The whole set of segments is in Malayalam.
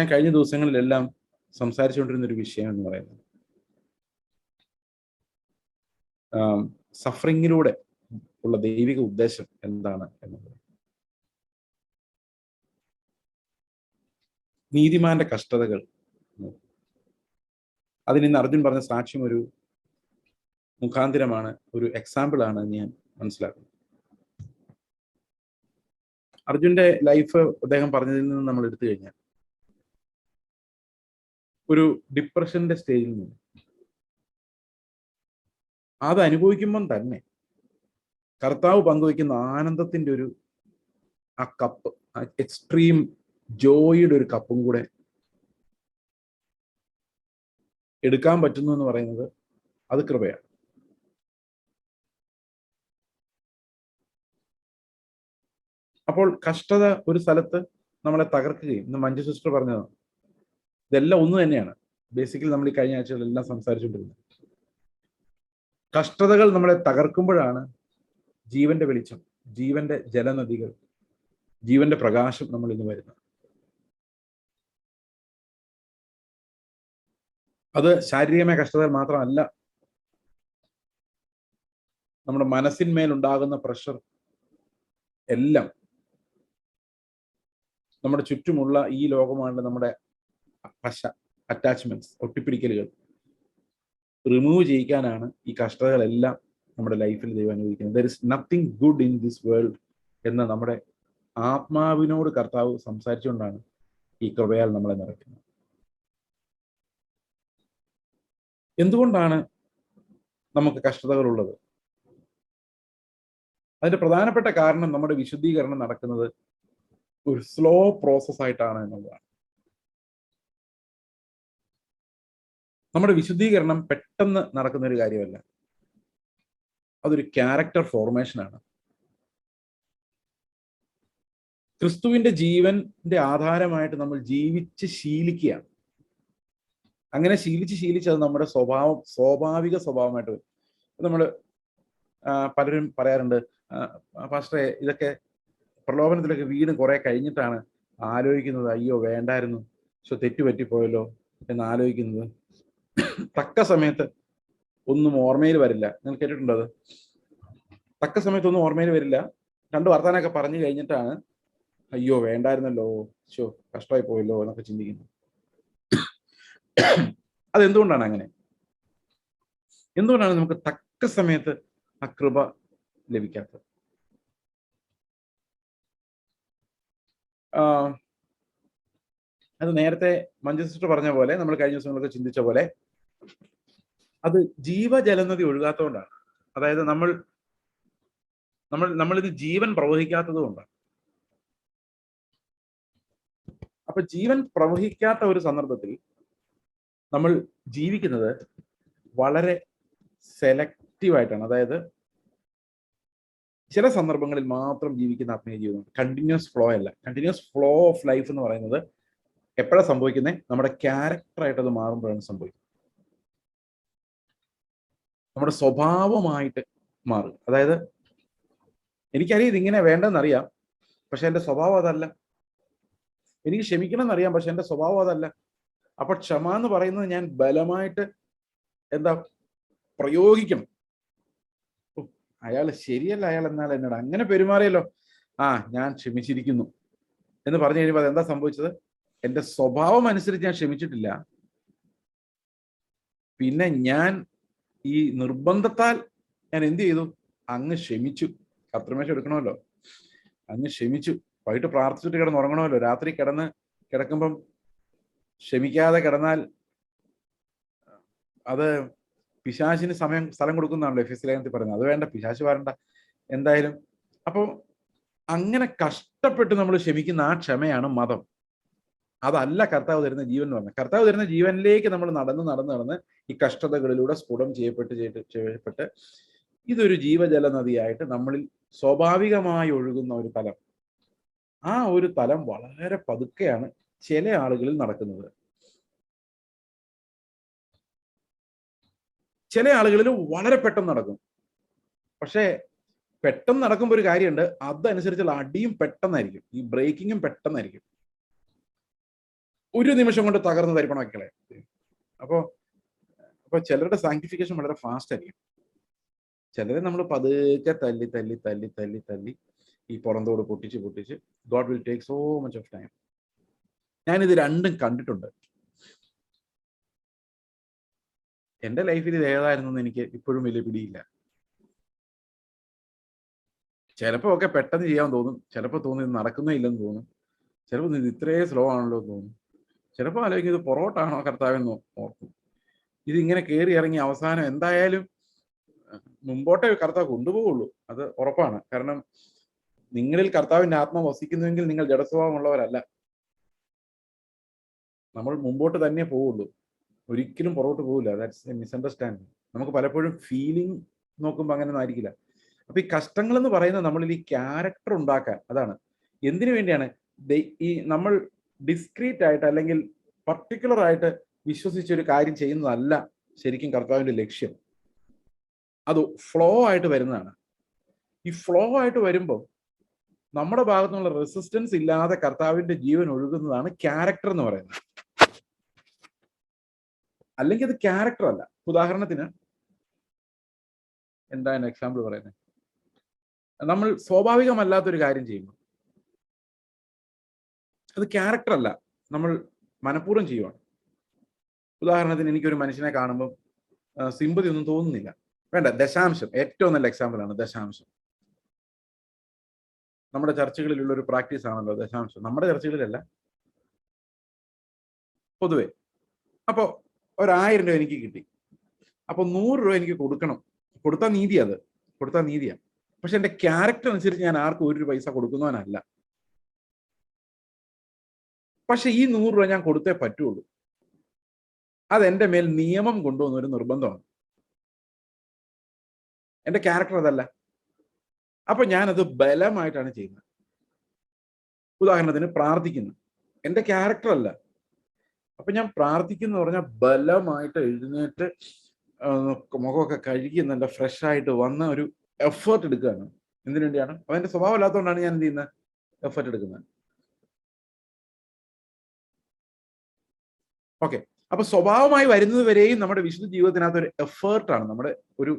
ഞാൻ കഴിഞ്ഞ ദിവസങ്ങളിലെല്ലാം സംസാരിച്ചുകൊണ്ടിരുന്ന ഒരു വിഷയം എന്ന് പറയുന്നത് സഫറിങ്ങിലൂടെ ഉള്ള ദൈവിക ഉദ്ദേശം എന്താണ് എന്നുള്ളത് നീതിമാന്റെ കഷ്ടതകൾ. അതിന് ഇന്ന് അർജുൻ പറഞ്ഞ സാക്ഷ്യം ഒരു മുഖാന്തിരമാണ് ഒരു എക്സാമ്പിൾ ആണ് ഞാൻ മനസ്സിലാക്കുന്നത് അർജുന്റെ ലൈഫ് അദ്ദേഹം പറഞ്ഞതിൽ നിന്ന് നമ്മൾ എടുത്തു കഴിഞ്ഞാൽ ഒരു ഡിപ്രഷന്റെ സ്റ്റേജിൽ നിന്ന്. അത് അനുഭവിക്കുമ്പം തന്നെ കർത്താവ് പങ്കുവയ്ക്കുന്ന ആനന്ദത്തിന്റെ ഒരു ആ കപ്പ് എക്സ്ട്രീം ജോയിയുടെ ഒരു കപ്പും കൂടെ എടുക്കാൻ പറ്റുന്നു എന്ന് പറയുന്നത് അത് കൃപയാണ്. അപ്പോൾ കഷ്ടത ഒരു സ്ഥലത്ത് നമ്മളെ തകർക്കുകയും ഇന്ന് മഞ്ജു സിസ്റ്റർ പറഞ്ഞതാണ് ഇതെല്ലാം ഒന്ന് തന്നെയാണ്. ബേസിക്കലി നമ്മൾ ഈ കഴിഞ്ഞ ആഴ്ചകളെല്ലാം സംസാരിച്ചുകൊണ്ടിരുന്നത് കഷ്ടതകൾ നമ്മളെ തകർക്കുമ്പോഴാണ് ജീവന്റെ വെളിച്ചം ജീവന്റെ ജലനദികൾ ജീവന്റെ പ്രകാശം നമ്മൾ ഇന്ന് വരുന്നത്. അത് ശാരീരികമായ കഷ്ടതകൾ മാത്രമല്ല നമ്മുടെ മനസ്സിന്മേലുണ്ടാകുന്ന പ്രഷർ എല്ലാം നമ്മുടെ ചുറ്റുമുള്ള ഈ ലോകമാണ് നമ്മുടെ പശ അറ്റാച്ച്മെന്റ്സ് ഒട്ടിപ്പിടിക്കലുകൾ. റിമൂവ് ചെയ്യിക്കാനാണ് ഈ കഷ്ടതകളെല്ലാം നമ്മുടെ ലൈഫിൽ ദൈവം അനുവദിക്കുന്നത്. There is nothing good in this world എന്ന നമ്മുടെ ആത്മാവിനോട് കർത്താവ് സംസാരിച്ചുകൊണ്ടാണ് ഈ കൃപയാൽ നമ്മളെ നിറയ്ക്കുന്നത്. എന്തുകൊണ്ടാണ് നമുക്ക് കഷ്ടതകളുള്ളത്? അതിന്റെ പ്രധാനപ്പെട്ട കാരണം നമ്മുടെ വിശുദ്ധീകരണം നടക്കുന്നത് ഒരു സ്ലോ പ്രോസസ് ആയിട്ടാണ് എന്നുള്ളതാണ്. നമ്മുടെ വിശുദ്ധീകരണം പെട്ടെന്ന് നടക്കുന്ന ഒരു കാര്യമല്ല. അതൊരു ക്യാരക്ടർ ഫോർമേഷനാണ് ക്രിസ്തുവിന്റെ ജീവന്റെ ആധാരമായിട്ട് നമ്മൾ ജീവിച്ച് ശീലിക്കുകയാണ്. അങ്ങനെ ശീലിച്ച് ശീലിച്ച് അത് നമ്മുടെ സ്വഭാവം സ്വാഭാവിക സ്വഭാവമായിട്ട് വരും. നമ്മൾ പലരും പറയാറുണ്ട് പാസ്റ്ററെ ഇതൊക്കെ പ്രലോഭനത്തിലൊക്കെ വീണ് കുറെ കഴിഞ്ഞിട്ടാണ് ആലോചിക്കുന്നത് അയ്യോ വേണ്ടായിരുന്നു പക്ഷെ തെറ്റുപറ്റിപ്പോയല്ലോ എന്ന് ആലോചിക്കുന്നത് തക്ക സമയത്ത് ഒന്നും ഓർമ്മയിൽ വരില്ല. നിങ്ങൾ കേട്ടിട്ടുണ്ടോ അത്? തക്ക സമയത്ത് ഒന്നും ഓർമ്മയിൽ വരില്ല. രണ്ട് വർത്താനൊക്കെ പറഞ്ഞു കഴിഞ്ഞിട്ടാണ് അയ്യോ വേണ്ടായിരുന്നല്ലോ. ഷോ കഷ്ടമായി പോയല്ലോ എന്നൊക്കെ ചിന്തിക്കുന്നു. അതെന്തുകൊണ്ടാണ് അങ്ങനെ? എന്തുകൊണ്ടാണ് നമുക്ക് തക്ക സമയത്ത് ആ കൃപ ലഭിക്കാത്തത്? അത് നേരത്തെ മഞ്ജു സിസ്റ്റർ പറഞ്ഞ പോലെ നമ്മൾ കഴിഞ്ഞ ദിവസങ്ങളൊക്കെ ചിന്തിച്ച പോലെ അത് ജീവജലനദി ഒഴുകാത്തതുകൊണ്ടാണ്. അതായത് നമ്മൾ നമ്മൾ നമ്മളിത് ജീവൻ പ്രവഹിക്കാത്തത് കൊണ്ടാണ് അപ്പൊ ജീവൻ പ്രവഹിക്കാത്ത ഒരു സന്ദർഭത്തിൽ നമ്മൾ ജീവിക്കുന്നത് വളരെ സെലക്റ്റീവായിട്ടാണ് അതായത് ചില സന്ദർഭങ്ങളിൽ മാത്രം ജീവിക്കുന്ന ആത്മീയ ജീവിതം കണ്ടിന്യൂസ് ഫ്ലോ അല്ല. കണ്ടിന്യൂസ് ഫ്ലോ ഓഫ് ലൈഫ് എന്ന് പറയുന്നത് എപ്പോഴാണ് സംഭവിക്കുന്നത് നമ്മുടെ ക്യാരക്ടറായിട്ട് അത് മാറുമ്പോഴാണ് സംഭവിക്കുന്നത്. നമ്മുടെ സ്വഭാവമായിട്ട് മാറും അതായത് എനിക്കറിയാം ഇതിങ്ങനെ വേണ്ടെന്നറിയാം പക്ഷെ എന്റെ സ്വഭാവം അതല്ല. എനിക്ക് ക്ഷമിക്കണം എന്നറിയാം പക്ഷെ എന്റെ സ്വഭാവം അതല്ല. അപ്പൊ ക്ഷമ എന്ന് പറയുന്നത് ഞാൻ ബലമായിട്ട് എന്താ പ്രയോഗിക്കണം. അയാൾ ശരിയല്ല അയാൾ എന്നാൽ എന്നോട് അങ്ങനെ പെരുമാറിയല്ലോ. ആ ഞാൻ ക്ഷമിച്ചിരിക്കുന്നു എന്ന് പറഞ്ഞു കഴിയുമ്പോൾ അതെന്താ സംഭവിച്ചത്? എന്റെ സ്വഭാവം അനുസരിച്ച് ഞാൻ ക്ഷമിച്ചിട്ടില്ല. പിന്നെ ഞാൻ ഈ നിർബന്ധത്താൽ ഞാൻ എന്ത് ചെയ്തു? അങ്ങ് ക്ഷമിച്ചു. കത്രമേശം എടുക്കണമല്ലോ. അങ്ങ് ക്ഷമിച്ചു. വൈകിട്ട് പ്രാർത്ഥിച്ചിട്ട് കിടന്ന് ഉറങ്ങണമല്ലോ. രാത്രി കിടന്ന് കിടക്കുമ്പം ക്ഷമിക്കാതെ കിടന്നാൽ അത് പിശാശിന് സമയം സ്ഥലം കൊടുക്കുന്നതാണല്ലോ എഫ് എസ് ലേഖനത്തിൽ പറയുന്നത്. അത് വേണ്ട പിശാശ് വരണ്ട. എന്തായാലും അപ്പോൾ അങ്ങനെ കഷ്ടപ്പെട്ട് നമ്മൾ ക്ഷമിക്കുന്ന ആ ക്ഷമയാണ് മതം. അതല്ല കർത്താവ് തരുന്ന ജീവൻ എന്ന് പറഞ്ഞത്. കർത്താവ് തരുന്ന ജീവനിലേക്ക് നമ്മൾ നടന്ന് നടന്ന് നടന്ന് ഈ കഷ്ടതകളിലൂടെ സ്ഫുടം ചെയ്യപ്പെട്ട് ചെയ്യപ്പെട്ട് ഇതൊരു ജീവജല നദിയായിട്ട് നമ്മളിൽ സ്വാഭാവികമായി ഒഴുകുന്ന ഒരു തലം. ആ ഒരു തലം വളരെ പതുക്കെയാണ് ചില ആളുകളിൽ നടക്കുന്നത്. ചില ആളുകളിൽ വളരെ പെട്ടെന്ന് നടക്കും. പക്ഷേ പെട്ടെന്ന് നടക്കുമ്പോൾ ഒരു കാര്യമുണ്ട്. അതനുസരിച്ചുള്ള അടിയും പെട്ടെന്നായിരിക്കും. ഈ ബ്രേക്കിങ്ങും പെട്ടെന്നായിരിക്കും. ഒരു നിമിഷം കൊണ്ട് തകർന്ന് തരിപ്പണമാക്കിക്കളെ അപ്പോ അപ്പൊ ചിലരുടെ സാങ്ക്ടിഫിക്കേഷൻ വളരെ ഫാസ്റ്റ് ആയിരിക്കും. ചിലരെ നമ്മൾ പതുക്കെ തല്ലി തല്ലി തല്ലി തല്ലി തല്ലി ഈ പുറന്തോട് പൊട്ടിച്ച് പൊട്ടിച്ച് God will take so much of time ഞാനിത് രണ്ടും കണ്ടിട്ടുണ്ട്. എന്റെ ലൈഫിൽ ഇത് ഏതായിരുന്നു എന്ന് എനിക്ക് ഇപ്പോഴും വലിയ പിടിയില്ല. ചിലപ്പോ ഒക്കെ പെട്ടെന്ന് ചെയ്യാൻ തോന്നും. ചിലപ്പോ തോന്നും ഇത് നടക്കുന്നേ ഇല്ലെന്ന് തോന്നും. ചിലപ്പോ ഇത് ഇത്രേ സ്ലോ ആണല്ലോ എന്ന് തോന്നും. ചിലപ്പോൾ ആലോചിക്കും ഇത് പൊറോട്ടാണോ കർത്താവെന്ന് ഓർക്കും. ഇത് ഇങ്ങനെ കയറി ഇറങ്ങി അവസാനം എന്തായാലും മുമ്പോട്ടേ കർത്താവ് കൊണ്ടുപോകുള്ളൂ അത് ഉറപ്പാണ്. കാരണം നിങ്ങളിൽ കർത്താവിന്റെ ആത്മ വസിക്കുന്നുവെങ്കിൽ നിങ്ങൾ ജഡസ്വഭാവമുള്ളവരല്ല. നമ്മൾ മുമ്പോട്ട് തന്നെ പോവുള്ളൂ. ഒരിക്കലും പുറകോട്ട് പോകില്ല ദാറ്റ്സ് എ മിസ്അണ്ടർസ്റ്റാൻഡിങ് നമുക്ക് പലപ്പോഴും ഫീലിംഗ് നോക്കുമ്പോൾ അങ്ങനെ ഒന്നും ആയിരിക്കില്ല അപ്പൊ ഈ കഷ്ടങ്ങൾ എന്ന് പറയുന്നത് നമ്മളിൽ ഈ ക്യാരക്ടർ ഉണ്ടാക്കാൻ അതാണ്. എന്തിനു വേണ്ടിയാണ്? ഈ നമ്മൾ ഡിസ്ക്രീറ്റ് ആയിട്ട് അല്ലെങ്കിൽ പർട്ടിക്കുലർ ആയിട്ട് വിശ്വസിച്ച് ഒരു കാര്യം ചെയ്യുന്നതല്ല ശരിക്കും കർത്താവിന്റെ ലക്ഷ്യം. അത് ഫ്ലോ ആയിട്ട് വരുന്നതാണ്. ഈ ഫ്ലോ ആയിട്ട് വരുമ്പോൾ നമ്മുടെ ഭാഗത്തുനിന്നുള്ള റെസിസ്റ്റൻസ് ഇല്ലാതെ കർത്താവിന്റെ ജീവൻ ഒഴുകുന്നതാണ് ക്യാരക്ടർ എന്ന് പറയുന്നത്. അല്ലെങ്കിൽ അത് ക്യാരക്ടർ അല്ല. ഉദാഹരണത്തിന് എന്താണ് എക്സാമ്പിൾ പറയുന്നത് നമ്മൾ സ്വാഭാവികമല്ലാത്തൊരു കാര്യം ചെയ്യുന്നു അത് ക്യാരക്ടർ അല്ല. നമ്മൾ മനഃപൂർവം ചെയ്യുവാണ്. ഉദാഹരണത്തിന് എനിക്കൊരു മനുഷ്യനെ കാണുമ്പോൾ സിമ്പതി ഒന്നും തോന്നുന്നില്ല. വേണ്ട ദശാംശം. ഏറ്റവും നല്ല എക്സാമ്പിൾ ആണ് ദശാംശം. നമ്മുടെ ചർച്ചകളിലുള്ള ഒരു പ്രാക്ടീസ് ആണല്ലോ ദശാംശം. നമ്മുടെ ചർച്ചകളിലല്ല. പൊതുവെ. അപ്പോ ഒരായിരം രൂപ എനിക്ക് കിട്ടി. അപ്പൊ നൂറ് രൂപ എനിക്ക് കൊടുക്കണം. കൊടുത്താൽ നീതി അത്. കൊടുത്താൽ നീതിയാണ് പക്ഷെ എന്റെ ക്യാരക്ടർ അനുസരിച്ച് ഞാൻ ആർക്കും ഒരു പൈസ കൊടുക്കുന്നവനല്ല. പക്ഷെ ഈ നൂറ് രൂപ ഞാൻ കൊടുത്തേ പറ്റുള്ളൂ. അതെന്റെ മേൽ നിയമം കൊണ്ടുവന്ന ഒരു നിർബന്ധമാണ്. എന്റെ ക്യാരക്ടർ അതല്ല. അപ്പൊ ഞാനത് ബലമായിട്ടാണ് ചെയ്യുന്നത്. ഉദാഹരണത്തിന് പ്രാർത്ഥിക്കുന്നു. എന്റെ ക്യാരക്ടർ അല്ല. അപ്പൊ ഞാൻ പ്രാർത്ഥിക്കുന്നു പറഞ്ഞാൽ ബലമായിട്ട് എഴുന്നേറ്റ് മുഖമൊക്കെ കഴുകി നല്ല ഫ്രഷ് ആയിട്ട് വന്ന ഒരു എഫേർട്ട് എടുക്കുകയാണ്. എന്തിനു വേണ്ടിയാണ്? അവന്റെ സ്വഭാവം അല്ലാത്തതുകൊണ്ടാണ് ഞാൻ എന്ത് ചെയ്യുന്നത്? എഫേർട്ട് എടുക്കുന്നത്. ഓക്കെ അപ്പൊ സ്വഭാവമായി വരുന്നത് വരെയും നമ്മുടെ വിശുദ്ധ ജീവിതത്തിനകത്ത് ഒരു എഫേർട്ടാണ് നമ്മുടെ ഒരു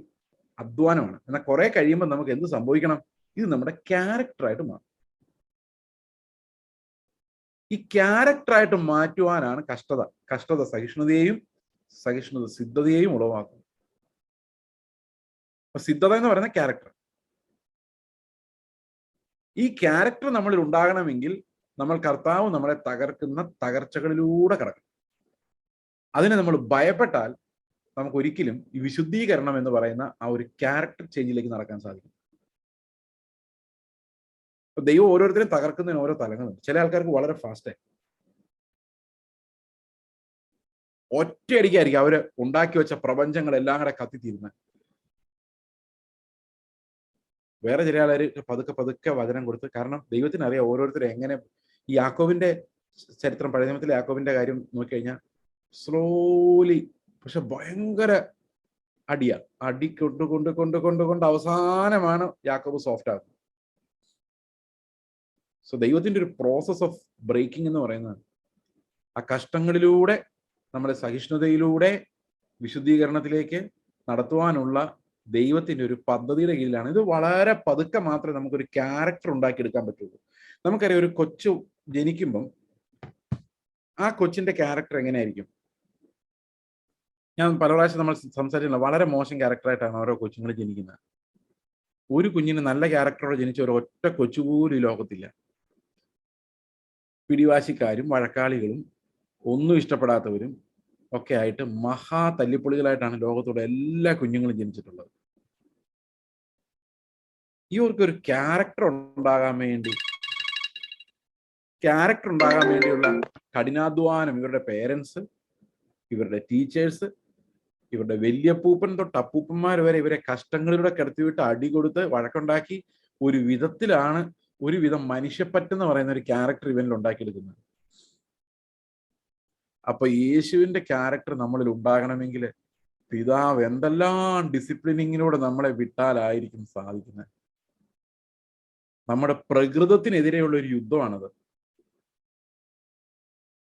അധ്വാനമാണ്. എന്നാൽ കുറെ കഴിയുമ്പോൾ നമുക്ക് എന്ത് സംഭവിക്കണം? ഇത് നമ്മുടെ ക്യാരക്ടറായിട്ട് മാറും. ഈ ക്യാരക്ടറായിട്ട് മാറ്റുവാനാണ് കഷ്ടത. കഷ്ടത സഹിഷ്ണുതയെയും സഹിഷ്ണുത സിദ്ധതയെയും ഉളവാക്കുന്നത് അപ്പൊ സിദ്ധത എന്ന് പറയുന്ന ക്യാരക്ടർ ഈ ക്യാരക്ടർ നമ്മളിൽ ഉണ്ടാകണമെങ്കിൽ നമ്മൾ കർത്താവ് നമ്മളെ തകർക്കുന്ന തകർച്ചകളിലൂടെ കിടക്കണം അതിനെ നമ്മൾ ഭയപ്പെട്ടാൽ നമുക്ക് ഒരിക്കലും ഈ വിശുദ്ധീകരണം എന്ന് പറയുന്ന ആ ഒരു ക്യാരക്ടർ ചേഞ്ചിലേക്ക് നടക്കാൻ സാധിക്കും ദൈവം ഓരോരുത്തരും തകർക്കുന്നതിന് ഓരോ തലങ്ങളുണ്ട്. ചില ആൾക്കാർക്ക് വളരെ ഫാസ്റ്റായി ഒറ്റയടിക്കായിരിക്കും അവർ ഉണ്ടാക്കി വെച്ച പ്രപഞ്ചങ്ങൾ എല്ലാം കൂടെ കത്തിത്തീരുന്നത് വേറെ ചില ആൾക്കാർ പതുക്കെ പതുക്കെ വചനം കൊടുത്ത് കാരണം ദൈവത്തിന് അറിയാം ഓരോരുത്തരും എങ്ങനെ ഈ യാക്കോവിന്റെ ചരിത്രം പഴയ നിയമത്തിലെ യാക്കോവിന്റെ കാര്യം നോക്കിക്കഴിഞ്ഞാൽ സ്ലോലി പക്ഷെ ഭയങ്കര അടിയ. അടി കൊണ്ട് കൊണ്ട് കൊണ്ട് കൊണ്ട് കൊണ്ട് അവസാനമാണ് യാക്കോബ് സോഫ്റ്റ് ആകുന്നത് സോ ദൈവത്തിന്റെ ഒരു പ്രോസസ് ഓഫ് ബ്രേക്കിംഗ് എന്ന് പറയുന്നത് ആ കഷ്ടങ്ങളിലൂടെ നമ്മുടെ സഹിഷ്ണുതയിലൂടെ വിശുദ്ധീകരണത്തിലേക്ക് നടത്തുവാനുള്ള ദൈവത്തിന്റെ ഒരു പദ്ധതിയുടെ കീഴിലാണ്. ഇത് വളരെ പതുക്കെ മാത്രമേ നമുക്കൊരു ക്യാരക്ടർ ഉണ്ടാക്കിയെടുക്കാൻ പറ്റുള്ളൂ. നമുക്കറിയാം ഒരു കൊച്ചു ജനിക്കുമ്പം ആ കൊച്ചിന്റെ ക്യാരക്ടർ എങ്ങനെയായിരിക്കും? ഞാൻ പല പ്രാവശ്യം നമ്മൾ സംസാരിച്ചില്ല വളരെ മോശം ക്യാരക്ടറായിട്ടാണ് ഓരോ കൊച്ചുങ്ങൾ ജനിക്കുന്നത്. ഒരു കുഞ്ഞിന് നല്ല ക്യാരക്ടറോടെ ജനിച്ച ഒരു ഒറ്റ കൊച്ചുപോലും ഈ ലോകത്തില്ല. പിടിവാശിക്കാരും വഴക്കാളികളും ഒന്നും ഇഷ്ടപ്പെടാത്തവരും ഒക്കെ ആയിട്ട് മഹാ തല്ലിപ്പൊളികളായിട്ടാണ് ലോകത്തോടെ എല്ലാ കുഞ്ഞുങ്ങളും ജനിച്ചിട്ടുള്ളത്. ഇവർക്ക് ഒരു ക്യാരക്ടർ ഉണ്ടാകാൻ വേണ്ടി ക്യാരക്ടർ ഉണ്ടാകാൻ വേണ്ടിയുള്ള കഠിനാധ്വാനം ഇവരുടെ പേരൻസ് ഇവരുടെ ടീച്ചേഴ്സ് ഇവരുടെ വലിയപ്പൂപ്പൻ തൊട്ട് അപ്പൂപ്പന്മാർ വരെ ഇവരെ കഷ്ടങ്ങളിലൂടെ കിടത്തിവിട്ട് അടി കൊടുത്ത് വഴക്കുണ്ടാക്കി ഒരു വിധത്തിലാണ് ഒരു വിധം മനുഷ്യപ്പറ്റെന്ന് പറയുന്ന ഒരു ക്യാരക്ടർ ഇവനിൽ ഉണ്ടാക്കിയെടുക്കുന്നത്. അപ്പൊ യേശുവിന്റെ ക്യാരക്ടർ നമ്മളിൽ ഉണ്ടാകണമെങ്കിൽ പിതാവ് എന്തെല്ലാം ഡിസിപ്ലിനിങ്ങിലൂടെ നമ്മളെ വിട്ടാലായിരിക്കും സാധിക്കുന്നത്. നമ്മുടെ പ്രകൃതത്തിനെതിരെയുള്ള ഒരു യുദ്ധമാണത്.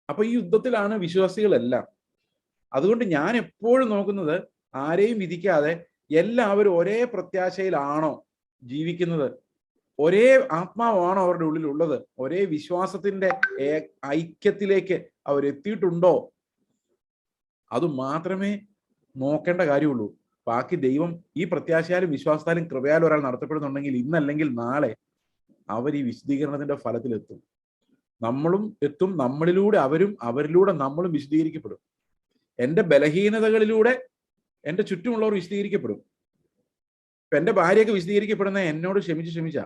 അപ്പൊ ഈ യുദ്ധത്തിലാണ് വിശ്വാസികളെല്ലാം അതുകൊണ്ട് ഞാൻ എപ്പോഴും നോക്കുന്നത് ആരെയും വിധിക്കാതെ എല്ലാവരും ഒരേ പ്രത്യാശയിലാണോ ജീവിക്കുന്നത്? ഒരേ ആത്മാവാണോ അവരുടെ ഉള്ളിൽ ഉള്ളത് ഒരേ വിശ്വാസത്തിന്റെ ഐക്യത്തിലേക്ക് അവരെത്തിയിട്ടുണ്ടോ അത് മാത്രമേ നോക്കേണ്ട കാര്യമുള്ളൂ. ബാക്കി ദൈവം ഈ പ്രത്യാശയാലും വിശ്വാസത്താലും കൃപയാലും ഒരാൾ നടത്തപ്പെടുന്നുണ്ടെങ്കിൽ ഇന്നല്ലെങ്കിൽ നാളെ അവർ ഈ വിശദീകരണത്തിന്റെ ഫലത്തിലെത്തും. നമ്മളും എത്തും നമ്മളിലൂടെ അവരും അവരിലൂടെ നമ്മളും വിശദീകരിക്കപ്പെടും എന്റെ ബലഹീനതകളിലൂടെ എന്റെ ചുറ്റുമുള്ളവർ വിശദീകരിക്കപ്പെടും. ഇപ്പൊ എന്റെ ഭാര്യയൊക്കെ വിശദീകരിക്കപ്പെടുന്ന എന്നോട് ക്ഷമിച്ച് ക്ഷമിച്ച.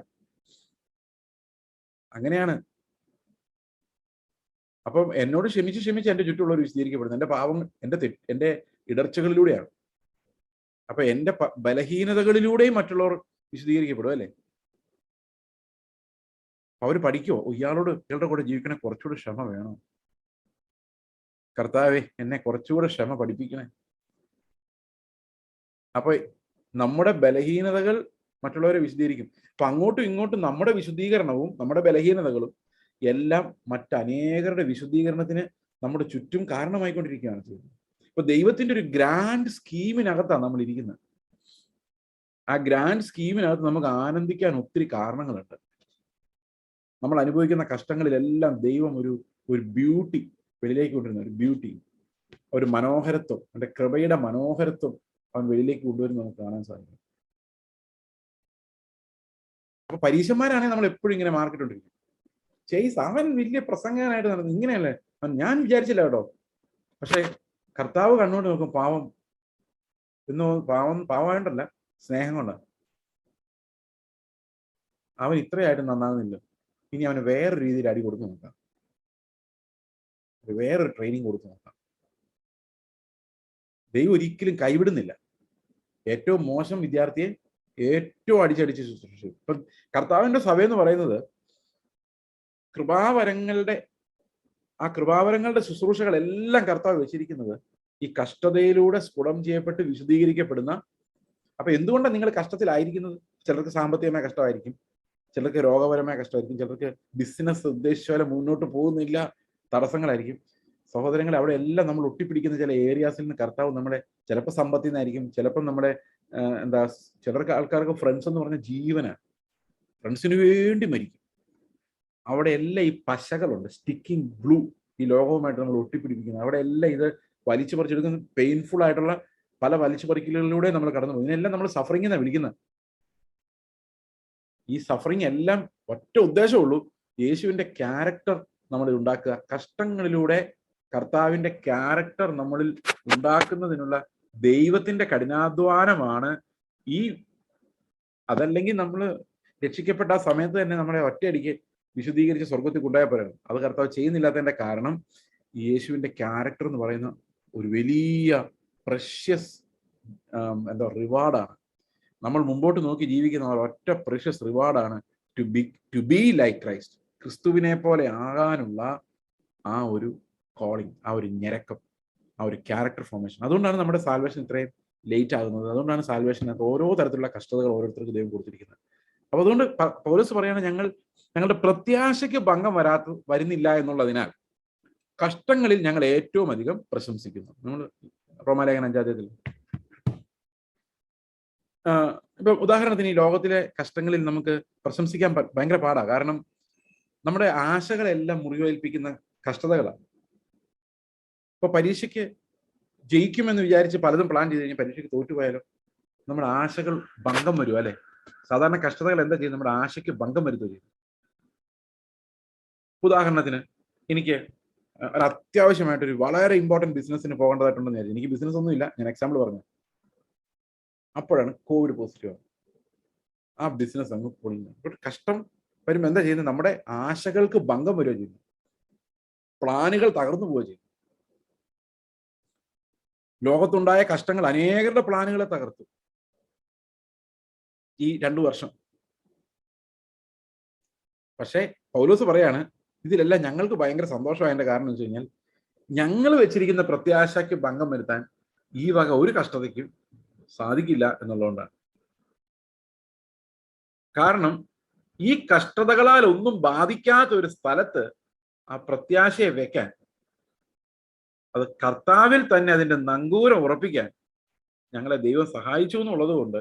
അങ്ങനെയാണ്. അപ്പം എന്നോട് ക്ഷമിച്ച് ക്ഷമിച്ച് എന്റെ ചുറ്റുമുള്ളവർ വിശദീകരിക്കപ്പെടുന്നു എന്റെ പാവം തെറ്റ് എന്റെ ഇടർച്ചകളിലൂടെയാണ്. അപ്പൊ എന്റെ പ- ബലഹീനതകളിലൂടെയും മറ്റുള്ളവർ വിശദീകരിക്കപ്പെടും അല്ലേ? അവർ പഠിക്കുമോ ഇയാളോട് ഇയാളുടെ കൂടെ ജീവിക്കണേ കുറച്ചുകൂടെ ക്ഷമ വേണം. കർത്താവെ എന്നെ കുറച്ചുകൂടെ ക്ഷമ പഠിപ്പിക്കണേ. അപ്പൊ നമ്മുടെ ബലഹീനതകൾ മറ്റുള്ളവരെ വിശദീകരിക്കും അപ്പൊ അങ്ങോട്ടും ഇങ്ങോട്ടും നമ്മുടെ വിശുദ്ധീകരണവും നമ്മുടെ ബലഹീനതകളും എല്ലാം മറ്റനേകരുടെ വിശുദ്ധീകരണത്തിന് നമ്മുടെ ചുറ്റും കാരണമായിക്കൊണ്ടിരിക്കുകയാണ് ചെയ്യുന്നത്. ഇപ്പൊ ദൈവത്തിന്റെ ഒരു ഗ്രാൻഡ് സ്കീമിനകത്താണ് നമ്മൾ ഇരിക്കുന്നത് ആ ഗ്രാൻഡ് സ്കീമിനകത്ത് നമുക്ക് ആനന്ദിക്കാൻ ഒത്തിരി കാരണങ്ങളുണ്ട്. നമ്മൾ അനുഭവിക്കുന്ന കഷ്ടങ്ങളിലെല്ലാം ദൈവം ഒരു ഒരു ബ്യൂട്ടി വെളിയിലേക്ക് കൊണ്ടുവരുന്ന ഒരു ബ്യൂട്ടി ഒരു മനോഹരത്വം അവന്റെ കൃപയുടെ മനോഹരത്വം അവൻ വെളിയിലേക്ക് കൊണ്ടുവരുന്ന നമുക്ക് കാണാൻ സാധിക്കും. അപ്പൊ പരീക്ഷന്മാരാണെങ്കിൽ നമ്മൾ എപ്പോഴും ഇങ്ങനെ മാർക്കിട്ടുണ്ടിരിക്കും ചെയ്സ് അവൻ വലിയ പ്രസംഗനായിട്ട് നടന്നു ഇങ്ങനെയല്ലേ? ഞാൻ വിചാരിച്ചില്ല കേട്ടോ. പക്ഷെ കർത്താവ് കണ്ണുകൊണ്ട് നോക്കും പാവം. എന്ന് പാവം പാവമായിട്ടല്ല സ്നേഹം കൊണ്ടാണ്. അവൻ ഇത്രയായിട്ട് നന്നാകുന്നില്ല. ഇനി അവന് വേറെ രീതിയിൽ അടി കൊടുത്തു നോക്കാം. വേറൊരു ട്രെയിനിങ് കൊടുത്തു നോക്കാം. ദൈവം ഒരിക്കലും കൈവിടുന്നില്ല. ഏറ്റവും മോശം വിദ്യാർത്ഥിയെ ഏറ്റവും അടിച്ചടിച്ച് ശുശ്രൂഷിച്ചു ഇപ്പം കർത്താവിന്റെ സഭ എന്ന് പറയുന്നത് കൃപാവരങ്ങളുടെ ആ കൃപാവരങ്ങളുടെ ശുശ്രൂഷകളെല്ലാം കർത്താവ് വെച്ചിരിക്കുന്നത് ഈ കഷ്ടതയിലൂടെ സ്ഫുടം ചെയ്യപ്പെട്ട് വിശദീകരിക്കപ്പെടുന്ന അപ്പൊ എന്തുകൊണ്ടാണ് നിങ്ങൾ കഷ്ടത്തിലായിരിക്കുന്നത്? ചിലർക്ക് സാമ്പത്തികമായ കഷ്ടമായിരിക്കും. ചിലർക്ക് രോഗപരമായ കഷ്ടമായിരിക്കും. ചിലർക്ക് ബിസിനസ് ഉദ്ദേശിച്ച പോലെ മുന്നോട്ട് പോകുന്നില്ല. തടസ്സങ്ങളായിരിക്കും. സഹോദരങ്ങളെ അവിടെ എല്ലാം നമ്മൾ ഒട്ടിപ്പിടിക്കുന്ന ചില ഏരിയാസിൽ നിന്ന് കർത്താവ് നമ്മുടെ ചിലപ്പോൾ സമ്പത്തിൽ നിന്നായിരിക്കും ചിലപ്പോൾ നമ്മുടെ എന്താ ചിലർക്ക് ആൾക്കാർക്ക് ഫ്രണ്ട്സ് എന്ന് പറഞ്ഞ ജീവനാണ്. ഫ്രണ്ട്സിന് വേണ്ടി മരിക്കും. അവിടെ എല്ലാം ഈ പശകളുണ്ട്. സ്റ്റിക്കിംഗ് ബ്ലൂ ഈ ലോകവുമായിട്ട് നമ്മൾ ഒട്ടിപ്പിടിപ്പിക്കുന്നത് അവിടെ എല്ലാം ഇത് വലിച്ചു പറിച്ചെടുക്കുന്ന. പെയിൻഫുൾ ആയിട്ടുള്ള പല വലിച്ചു പറിക്കലുകളിലൂടെ നമ്മൾ കടന്നു പോകും ഇതിനെല്ലാം നമ്മൾ സഫറിംഗ് എന്നാണ് വിളിക്കുന്നത്. ഈ സഫറിങ് എല്ലാം ഒറ്റ ഉദ്ദേശമുള്ളൂ യേശുവിന്റെ ക്യാരക്ടർ നമ്മൾ ഉണ്ടാക്കുക. കഷ്ടങ്ങളിലൂടെ കർത്താവിന്റെ ക്യാരക്ടർ നമ്മളിൽ ഉണ്ടാക്കുന്നതിനുള്ള ദൈവത്തിന്റെ കഠിനാധ്വാനമാണ് ഈ അതല്ലെങ്കിൽ നമ്മൾ രക്ഷിക്കപ്പെട്ട ആ സമയത്ത് തന്നെ നമ്മളെ ഒറ്റയടിക്ക് വിശുദ്ധീകരിച്ച് സ്വർഗത്തിൽ കൊണ്ടുപോയാൽ പറയണം അത് കർത്താവ് ചെയ്യുന്നില്ലാത്തതിന്റെ കാരണം യേശുവിന്റെ ക്യാരക്ടർ എന്ന് പറയുന്ന ഒരു വലിയ പ്രഷ്യസ് എന്താ റിവാർഡാണ് നമ്മൾ മുമ്പോട്ട് നോക്കി ജീവിക്കുന്ന ഒറ്റ precious റിവാർഡാണ് to be to be like Christ ക്രിസ്തുവിനെ പോലെ ആകാനുള്ള ആ ഒരു കോളിംഗ് ആ ഒരു ഞെരക്കം ആ ഒരു ക്യാരക്ടർ ഫോർമേഷൻ അതുകൊണ്ടാണ് നമ്മുടെ സാൽവേഷൻ ഇത്രയും ലേറ്റ് ആകുന്നത്. അതുകൊണ്ടാണ് സാൽവേഷനകത്ത് ഓരോ തരത്തിലുള്ള കഷ്ടതകൾ ഓരോരുത്തർക്ക് ദൈവം കൊടുത്തിരിക്കുന്നത്. അപ്പൊ അതുകൊണ്ട് പൗലസ് പറയാണ് ഞങ്ങൾ ഞങ്ങളുടെ പ്രത്യാശയ്ക്ക് ഭംഗം വരാത്ത വരുന്നില്ല എന്നുള്ളതിനാൽ കഷ്ടങ്ങളിൽ ഞങ്ങൾ ഏറ്റവും അധികം പ്രശംസിക്കുന്നു. നമ്മൾ റോമാലേഖന അഞ്ചാദ്യത്തിൽ ഇപ്പൊ ഉദാഹരണത്തിന് ഈ ലോകത്തിലെ കഷ്ടങ്ങളിൽ നമുക്ക് പ്രശംസിക്കാൻ ഭയങ്കര പാടാ. കാരണം നമ്മുടെ ആശകളെല്ലാം മുറിവേൽപ്പിക്കുന്ന കഷ്ടതകളാണ്. ഇപ്പൊ പരീക്ഷയ്ക്ക് ജയിക്കുമെന്ന് വിചാരിച്ച് പലതും പ്ലാൻ ചെയ്ത് കഴിഞ്ഞാൽ പരീക്ഷയ്ക്ക് തോറ്റുപോയാലോ? നമ്മുടെ ആശകൾ ഭംഗം വരും അല്ലെ? സാധാരണ കഷ്ടതകൾ എന്താ ചെയ്യും നമ്മുടെ ആശയ്ക്ക് ഭംഗം വരുത്തുക ചെയ്യും. ഉദാഹരണത്തിന് എനിക്ക് ഒരു അത്യാവശ്യമായിട്ടൊരു വളരെ ഇമ്പോർട്ടന്റ് ബിസിനസ്സിന് പോകേണ്ടതായിട്ടുണ്ടെന്ന് വിചാരിച്ചു. എനിക്ക് ബിസിനസ് ഒന്നും ഇല്ല. ഞാൻ എക്സാമ്പിൾ പറഞ്ഞു അപ്പോഴാണ് കോവിഡ് പോസിറ്റീവ് ആ ബിസിനസ് അങ്ങ് പൊളിഞ്ഞു. കഷ്ടം വരുമ്പോൾ എന്താ ചെയ്യുന്നത്? നമ്മുടെ ആശകൾക്ക് ഭംഗം വരിക ചെയ്യുന്നു. പ്ലാനുകൾ തകർന്നു പോവുക ചെയ്യും ലോകത്തുണ്ടായ കഷ്ടങ്ങൾ അനേകരുടെ പ്ലാനുകളെ തകർത്തു. ഈ രണ്ടു വർഷം. പക്ഷേ പൗലോസ് പറയാണ് ഇതിലെല്ലാം ഞങ്ങൾക്ക് ഭയങ്കര സന്തോഷമായതിന്റെ കാരണം എന്ന് വെച്ച് കഴിഞ്ഞാൽ ഞങ്ങൾ വെച്ചിരിക്കുന്ന പ്രത്യാശയ്ക്ക് ഭംഗം വരുത്താൻ ഈ വക ഒരു കഷ്ടതയ്ക്കും സാധിക്കില്ല എന്നുള്ളതുകൊണ്ടാണ്. കാരണം ഈ കഷ്ടതകളാൽ ഒന്നും ബാധിക്കാത്ത ഒരു സ്ഥലത്ത് ആ പ്രത്യാശയെ വെക്കാൻ അത് കർത്താവിൽ തന്നെ അതിന്റെ നങ്കൂരം ഉറപ്പിക്കാൻ ഞങ്ങളെ ദൈവം സഹായിച്ചു എന്നുള്ളത് കൊണ്ട്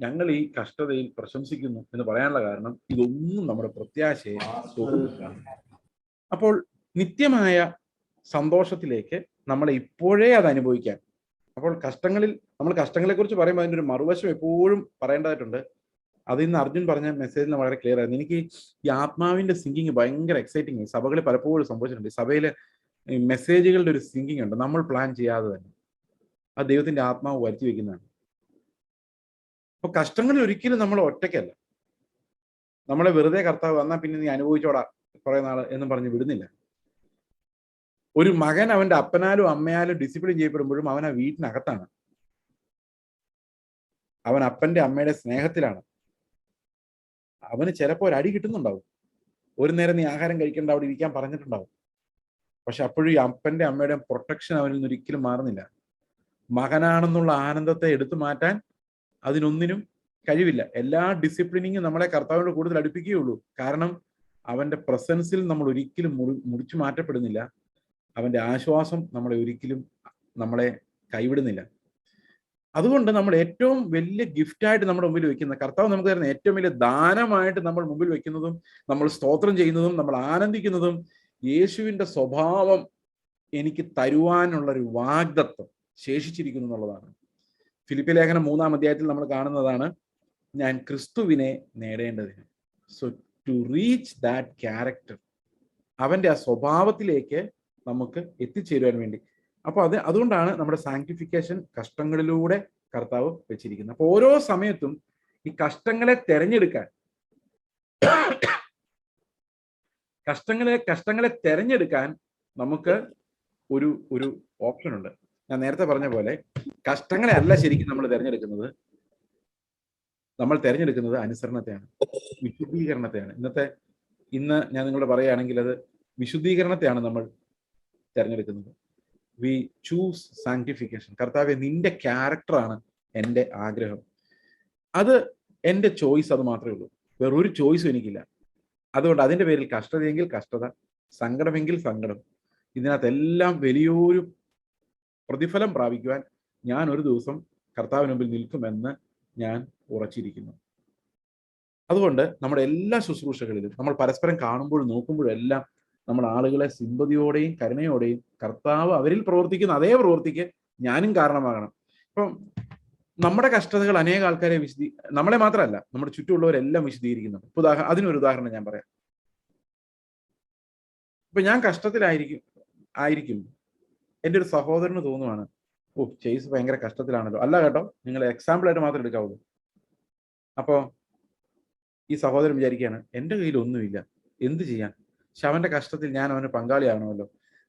ഞങ്ങൾ ഈ കഷ്ടതയിൽ പ്രശംസിക്കുന്നു എന്ന് പറയാനുള്ള കാരണം ഇതൊന്നും നമ്മുടെ പ്രത്യാശയെ അപ്പോൾ നിത്യമായ സന്തോഷത്തിലേക്ക് നമ്മളെ ഇപ്പോഴേ അത് അനുഭവിക്കാൻ. അപ്പോൾ കഷ്ടങ്ങളിൽ നമ്മൾ കഷ്ടങ്ങളെക്കുറിച്ച് പറയുമ്പോൾ അതിന്റെ ഒരു മറുവശം എപ്പോഴും പറയേണ്ടതായിട്ടുണ്ട്. അത് ഇന്ന് അർജുൻ പറഞ്ഞ മെസ്സേജിൽ വളരെ ക്ലിയർ ആയിരുന്നു. എനിക്ക് ഈ ആത്മാവിന്റെ സിങ്കിങ് ഭയങ്കര എക്സൈറ്റിംഗ് സഭകളിൽ പലപ്പോഴും സംഭവിച്ചിട്ടുണ്ട്. സഭയിലെ മെസ്സേജുകളുടെ ഒരു സിങ്കിങ് ഉണ്ട്. നമ്മൾ പ്ലാൻ ചെയ്യാതെ തന്നെ. ആ ദൈവത്തിന്റെ ആത്മാവ് വരുത്തി വെക്കുന്നതാണ്. അപ്പൊ കഷ്ടങ്ങളിൽ ഒരിക്കലും നമ്മൾ ഒറ്റയ്ക്കല്ല. നമ്മളെ വെറുതെ കർത്താവ് വന്നാൽ പിന്നെ നീ അനുഭവിച്ചോടാ കുറെ നാൾ എന്ന് പറഞ്ഞ് വിടുന്നില്ല. ഒരു മകൻ അവന്റെ അപ്പനാലും അമ്മയാലും ഡിസിപ്ലിൻ ചെയ്യപ്പെടുമ്പോഴും അവൻ ആ വീട്ടിനകത്താണ്. അവൻ അപ്പന്റെ അമ്മയുടെ സ്നേഹത്തിലാണ്. അവന് ചിലപ്പോൾ ഒരു അടി കിട്ടുന്നുണ്ടാവും. ഒരു നേരം നീ ആഹാരം കഴിക്കേണ്ട അവിടെ ഇരിക്കാൻ പറഞ്ഞിട്ടുണ്ടാവും. പക്ഷെ അപ്പോഴും ഈ അപ്പന്റെ അമ്മയുടെയും പ്രൊട്ടക്ഷൻ അവനിൽ നിന്ന് ഒരിക്കലും മാറുന്നില്ല. മകനാണെന്നുള്ള ആനന്ദത്തെ എടുത്തു മാറ്റാൻ അതിനൊന്നിനും കഴിവില്ല. എല്ലാ ഡിസിപ്ലിനിങ്ങും നമ്മളെ കർത്താവിനോട് കൂടുതൽ അടുപ്പിക്കുകയുള്ളൂ. കാരണം അവന്റെ പ്രസൻസിൽ നമ്മൾ ഒരിക്കലും മുറി മുറിച്ചു മാറ്റപ്പെടുന്നില്ല. അവന്റെ ആശ്വാസം നമ്മളെ ഒരിക്കലും നമ്മളെ കൈവിടുന്നില്ല. അതുകൊണ്ട് നമ്മൾ ഏറ്റവും വലിയ ഗിഫ്റ്റായിട്ട് നമ്മുടെ മുമ്പിൽ വെക്കുന്ന കർത്താവ് നമുക്ക് തരുന്ന ഏറ്റവും വലിയ ദാനമായിട്ട് നമ്മൾ മുമ്പിൽ വെക്കുന്നതും നമ്മൾ സ്തോത്രം ചെയ്യുന്നതും നമ്മൾ ആനന്ദിക്കുന്നതും യേശുവിന്റെ സ്വഭാവം എനിക്ക് തരുവാനുള്ള ഒരു വാഗ്ദത്വം ശേഷിച്ചിരിക്കുന്നു എന്നുള്ളതാണ്. ഫിലിപ്പി ലേഖനം മൂന്നാം അധ്യായത്തിൽ നമ്മൾ കാണുന്നതാണ് ഞാൻ ക്രിസ്തുവിനെ നേടേണ്ടതിന്. So to reach that character അവന്റെ ആ സ്വഭാവത്തിലേക്ക് നമുക്ക് എത്തിച്ചേരുവാൻ വേണ്ടി. അപ്പോൾ അത് അതുകൊണ്ടാണ് നമ്മുടെ സാങ്ക്ടിഫിക്കേഷൻ കഷ്ടങ്ങളിലൂടെ കർത്താവ് വെച്ചിരിക്കുന്നത്. അപ്പൊ ഓരോ സമയത്തും ഈ കഷ്ടങ്ങളെ തെരഞ്ഞെടുക്കാൻ കഷ്ടങ്ങളെ കഷ്ടങ്ങളെ തെരഞ്ഞെടുക്കാൻ നമുക്ക് ഒരു ഒരു ഓപ്ഷൻ ഉണ്ട്. ഞാൻ നേരത്തെ പറഞ്ഞ പോലെ കഷ്ടങ്ങളെ അല്ല ശരിക്കും നമ്മൾ തിരഞ്ഞെടുക്കുന്നത്. നമ്മൾ തിരഞ്ഞെടുക്കുന്നത് അനുസരണത്തെയാണ് വിശുദ്ധീകരണത്തെയാണ്. ഇന്നത്തെ ഇന്ന് ഞാൻ നിങ്ങളോട് പറയുകയാണെങ്കിൽ അത് വിശുദ്ധീകരണത്തെയാണ് നമ്മൾ തിരഞ്ഞെടുക്കുന്നത്. വി ചൂസ് സാങ്ക്ടിഫിക്കേഷൻ കർത്താവെ നിന്റെ ക്യാരക്ടറാണ് എന്റെ ആഗ്രഹം. അത് എന്റെ ചോയ്സ് അത് മാത്രമേ ഉള്ളൂ. വേറൊരു ചോയ്സും എനിക്കില്ല. അതുകൊണ്ട് അതിന്റെ പേരിൽ കഷ്ടതയെങ്കിൽ കഷ്ടത സങ്കടമെങ്കിൽ സങ്കടം. ഇതിനകത്തെല്ലാം വലിയൊരു പ്രതിഫലം പ്രാപിക്കുവാൻ ഞാൻ ഒരു ദിവസം കർത്താവിന് മുമ്പിൽ നിൽക്കുമെന്ന് ഞാൻ ഉറച്ചിരിക്കുന്നു. അതുകൊണ്ട് നമ്മുടെ എല്ലാ ശുശ്രൂഷകളിലും നമ്മൾ പരസ്പരം കാണുമ്പോഴും നോക്കുമ്പോഴും എല്ലാം നമ്മൾ ആളുകളെ സിമ്പതിയോടെയും കരുണയോടെയും കർത്താവ് അവരിൽ പ്രവർത്തിക്കുന്ന അതേ പ്രവൃത്തിക്ക് ഞാനും കാരണമാകണം. ഇപ്പം നമ്മുടെ കഷ്ടതകൾ അനേക ആൾക്കാരെ വിശദീ നമ്മളെ മാത്രമല്ല നമ്മുടെ ചുറ്റുമുള്ളവരെല്ലാം വിശദീകരിക്കുന്നുണ്ട്. ഇപ്പൊ ഉദാഹരണം അതിനൊരു ഉദാഹരണം ഞാൻ പറയാം. ഇപ്പൊ ഞാൻ കഷ്ടത്തിലായിരിക്കും ആയിരിക്കും. എന്റെ ഒരു സഹോദരന് തോന്നുവാണ് ഓ ചേസ് ഭയങ്കര കഷ്ടത്തിലാണല്ലോ. അല്ല കേട്ടോ നിങ്ങൾ എക്സാമ്പിൾ ആയിട്ട് മാത്രം എടുക്കാവുള്ളൂ. അപ്പോ ഈ സഹോദരൻ വിചാരിക്കുകയാണ് എന്റെ കയ്യിൽ ഒന്നുമില്ല എന്ത് ചെയ്യാൻ? അവന്റെ കഷ്ടത്തിൽ ഞാൻ അവന് പങ്കാളിയാകണമല്ലോ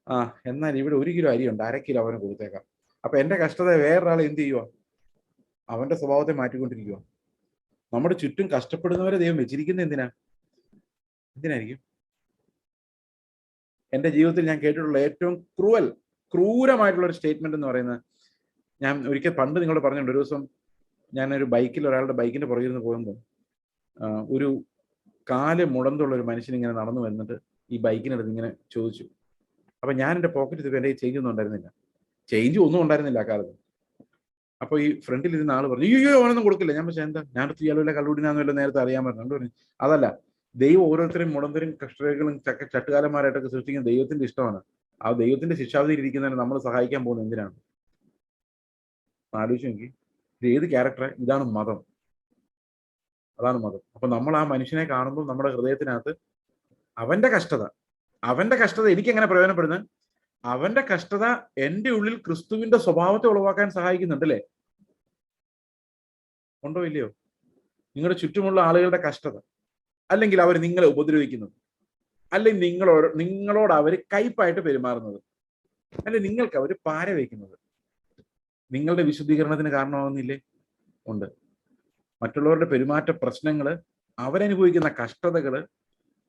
ആ എന്നാൽ ഇവിടെ ഒരു കിലോ അരിയുണ്ട് അര കിലോ അവന് കൊടുത്തേക്കാം. അപ്പൊ എന്റെ കഷ്ടത വേറൊരാൾ എന്ത് ചെയ്യുക അവന്റെ സ്വഭാവത്തെ മാറ്റിക്കൊണ്ടിരിക്കുക നമ്മുടെ ചുറ്റും കഷ്ടപ്പെടുന്നവരെ ദൈവം വെച്ചിരിക്കുന്ന എന്തിനാ? എന്തിനായിരിക്കും? എന്റെ ജീവിതത്തിൽ ഞാൻ കേട്ടിട്ടുള്ള ഏറ്റവും ക്രൂവൽ ക്രൂരമായിട്ടുള്ള ഒരു സ്റ്റേറ്റ്മെന്റ് എന്ന് പറയുന്നത് ഞാൻ ഒരിക്കൽ പണ്ട് നിങ്ങളോട് പറഞ്ഞിട്ടുണ്ട് ഒരു ദിവസം ഞാൻ ഒരു ബൈക്കിൽ ഒരാളുടെ ബൈക്കിന്റെ പുറകിൽ നിന്ന് പോകുമ്പോൾ ഒരു കാൽ മുടന്തുള്ള ഒരു മനുഷ്യൻ ഇങ്ങനെ നടന്നു വന്നിട്ട് ഈ ബൈക്കിനടുത്ത് ഇങ്ങനെ ചോദിച്ചു. അപ്പൊ ഞാൻ എന്റെ പോക്കറ്റിൽ ഈ ചേഞ്ച് ഒന്നും ഉണ്ടായിരുന്നില്ല. ചേഞ്ച് ഒന്നും ഉണ്ടായിരുന്നില്ല ആ കാലത്ത്. അപ്പൊ ഈ ഫ്രണ്ടിൽ ഇരുന്ന ആൾ പറഞ്ഞു അയ്യോ അവനൊന്നും കൊടുക്കില്ല. ഞാൻ പക്ഷേ എന്താ? ഞാൻ അടുത്ത് ഇയാളുടെ കള്ളുടിനാന്ന് വല്ല നേരത്തെ അറിയാൻ പറഞ്ഞു. പറഞ്ഞു അതല്ല ദൈവം ഓരോരുത്തരും മുടന്തരും കഷ്ടതകളും ചക്ക ചട്ടുകാലന്മാരായിട്ടൊക്കെ സൃഷ്ടിക്കുന്ന ദൈവത്തിന്റെ ഇഷ്ടമാണ്. ആ ദൈവത്തിന്റെ ശിക്ഷാവധിയിൽ ഇരിക്കുന്നതിന് നമ്മൾ സഹായിക്കാൻ പോകുന്നത് എന്തിനാണ്? ആലോചിച്ച് നോക്കി. ഇത് ഏത് ക്യാരക്ടർ ഇതാണ് മതം. അതാണ് മതം. അപ്പൊ നമ്മൾ ആ മനുഷ്യനെ കാണുമ്പോൾ നമ്മുടെ ഹൃദയത്തിനകത്ത് അവന്റെ കഷ്ടത. അവന്റെ കഷ്ടത എനിക്ക് എങ്ങനെ പ്രയോജനപ്പെടുന്നത് അവന്റെ കഷ്ടത എന്റെ ഉള്ളിൽ ക്രിസ്തുവിന്റെ സ്വഭാവത്തെ ഉളവാക്കാൻ സഹായിക്കുന്നുണ്ട് അല്ലേ? ഉണ്ടോ ഇല്ലയോ? നിങ്ങളുടെ ചുറ്റുമുള്ള ആളുകളുടെ കഷ്ടത. അല്ലെങ്കിൽ അവർ നിങ്ങളെ ഉപദ്രവിക്കുന്നത്. അല്ലെങ്കിൽ നിങ്ങളോട് നിങ്ങളോട് അവർ കയ്പായിട്ട് പെരുമാറുന്നത്. അല്ലെങ്കിൽ നിങ്ങൾക്ക് അവർ പാര വയ്ക്കുന്നത്. നിങ്ങളുടെ വിശുദ്ധീകരണത്തിന് കാരണമാകുന്നില്ലേ ഉണ്ട്. മറ്റുള്ളവരുടെ പെരുമാറ്റ പ്രശ്നങ്ങൾ അവരനുഭവിക്കുന്ന കഷ്ടതകൾ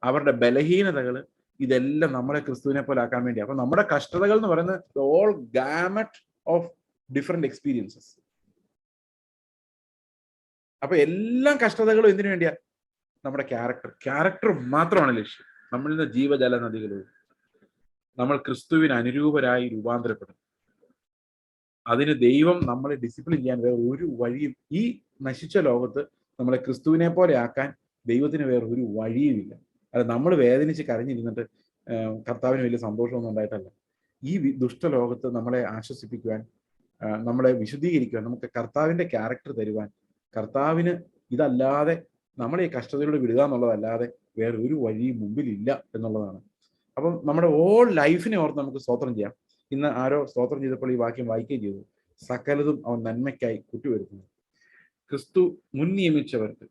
അവരുടെ ബലഹീനതകൾ ഇതെല്ലാം നമ്മളെ ക്രിസ്തുവിനെ പോലെ ആക്കാൻ വേണ്ടി. അപ്പൊ നമ്മുടെ കഷ്ടതകൾ എന്ന് പറയുന്നത് all gamut of different experiences അപ്പൊ എല്ലാ കഷ്ടതകളും എന്തിനു വേണ്ടിയാ? നമ്മുടെ ക്യാരക്ടർ ക്യാരക്ടർ മാത്രമാണ് ലക്ഷ്യം. നമ്മളിൽ നിന്ന് ജീവജല നദികൾ നമ്മൾ ക്രിസ്തുവിന് അനുരൂപരായി രൂപാന്തരപ്പെടും അതിന് ദൈവം നമ്മളെ ഡിസിപ്ലിൻ ചെയ്യാൻ വേറെ ഒരു വഴിയും ഈ നശിച്ച ലോകത്ത് നമ്മളെ ക്രിസ്തുവിനെ പോലെ ആക്കാൻ ദൈവത്തിന് വേറെ ഒരു വഴിയുമില്ല. അത് നമ്മൾ വേദനിച്ച് കരഞ്ഞിരുന്നിട്ട് കർത്താവിന് വലിയ സന്തോഷമൊന്നും ഉണ്ടായിട്ടല്ല. ഈ ദുഷ്ടലോകത്ത് നമ്മളെ ആശ്വസിപ്പിക്കുവാൻ നമ്മളെ വിശുദ്ധീകരിക്കുവാൻ നമുക്ക് കർത്താവിന്റെ ക്യാരക്ടർ തരുവാൻ കർത്താവിന് ഇതല്ലാതെ നമ്മളെ ഈ കഷ്ടതയിലൂടെ വിടുക എന്നുള്ളതല്ലാതെ വേറെ ഒരു വഴിയും മുമ്പിലില്ല എന്നുള്ളതാണ്. അപ്പം നമ്മുടെ ഓൾ ലൈഫിനെ ഓർത്ത് നമുക്ക് സ്തോത്രം ചെയ്യാം. ഇന്ന് ആരോ സ്തോത്രം ചെയ്തപ്പോൾ ഈ വാക്യം വായിക്കുകയും ചെയ്തു. സകലതും അവൻ നന്മയ്ക്കായി കൂട്ടിവരുത്തുന്നു. ക്രിസ്തു മുൻ നിയമിച്ചവർക്ക്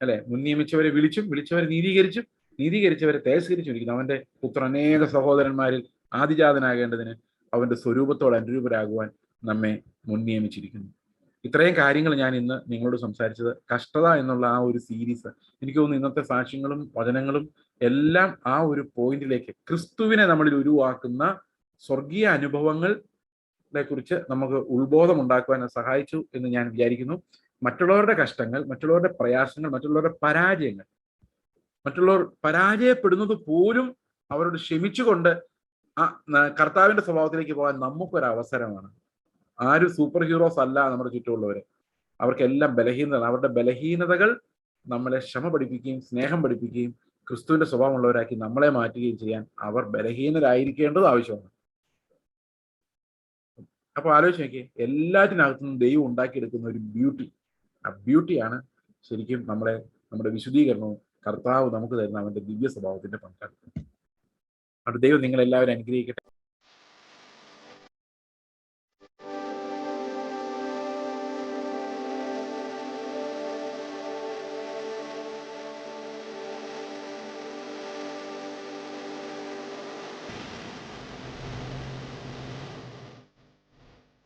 അല്ലെ? മുൻ നിയമിച്ചവരെ വിളിച്ചും വിളിച്ചവരെ നീതീകരിച്ചും നീതീകരിച്ചവരെ തേസ്കരിച്ചും ഇരിക്കുന്നു അവന്റെ പുത്ര അനേക സഹോദരന്മാരിൽ ആദിജാതനാകേണ്ടതിന് അവന്റെ സ്വരൂപത്തോട് അനുരൂപരാകുവാൻ നമ്മെ മുൻനിയമിച്ചിരിക്കുന്നു. ഇത്രയും കാര്യങ്ങൾ ഞാൻ ഇന്ന് നിങ്ങളോട് സംസാരിച്ചത് കഷ്ടത എന്നുള്ള ആ ഒരു സീരീസ് എനിക്ക് തോന്നുന്നു ഇന്നത്തെ സാക്ഷ്യങ്ങളും വചനങ്ങളും എല്ലാം ആ ഒരു പോയിന്റിലേക്ക് ക്രിസ്തുവിനെ നമ്മളിൽ ഉരുവാക്കുന്ന സ്വർഗീയ അനുഭവങ്ങളെ കുറിച്ച് നമുക്ക് ഉത്ബോധം ഉണ്ടാക്കുവാൻ സഹായിച്ചു എന്ന് ഞാൻ വിചാരിക്കുന്നു. മറ്റുള്ളവരുടെ കഷ്ടങ്ങൾ മറ്റുള്ളവരുടെ പ്രയാസങ്ങൾ മറ്റുള്ളവരുടെ പരാജയങ്ങൾ മറ്റുള്ളവർ പരാജയപ്പെടുന്നത് പോലും അവരോട് ക്ഷമിച്ചുകൊണ്ട് ആ കർത്താവിന്റെ സ്വഭാവത്തിലേക്ക് പോകാൻ നമുക്കൊരു അവസരമാണ് ആരും സൂപ്പർ ഹീറോസ് അല്ല നമ്മുടെ ചുറ്റുമുള്ളവര്. അവർക്കെല്ലാം ബലഹീനത അവരുടെ ബലഹീനതകൾ നമ്മളെ ക്ഷമ പഠിപ്പിക്കുകയും സ്നേഹം പഠിപ്പിക്കുകയും ക്രിസ്തുവിന്റെ സ്വഭാവമുള്ളവരാക്കി നമ്മളെ മാറ്റുകയും ചെയ്യാൻ അവർ ബലഹീനരായിരിക്കേണ്ടത് ആവശ്യമാണ്. അപ്പൊ ആലോചിച്ച് നോക്കിയേ എല്ലാറ്റിനകത്തുനിന്നും ദൈവം ഉണ്ടാക്കിയെടുക്കുന്ന ഒരു ബ്യൂട്ടി ആ ബ്യൂട്ടിയാണ് ശരിക്കും നമ്മളെ നമ്മുടെ വിശുദ്ധീകരണവും കർത്താവ് നമുക്ക് തരുന്ന അവന്റെ ദിവ്യ സ്വഭാവത്തിന്റെ പങ്കാളിത്തം. അവിടെ ദൈവം നിങ്ങളെല്ലാവരും അനുഗ്രഹിക്കട്ടെ.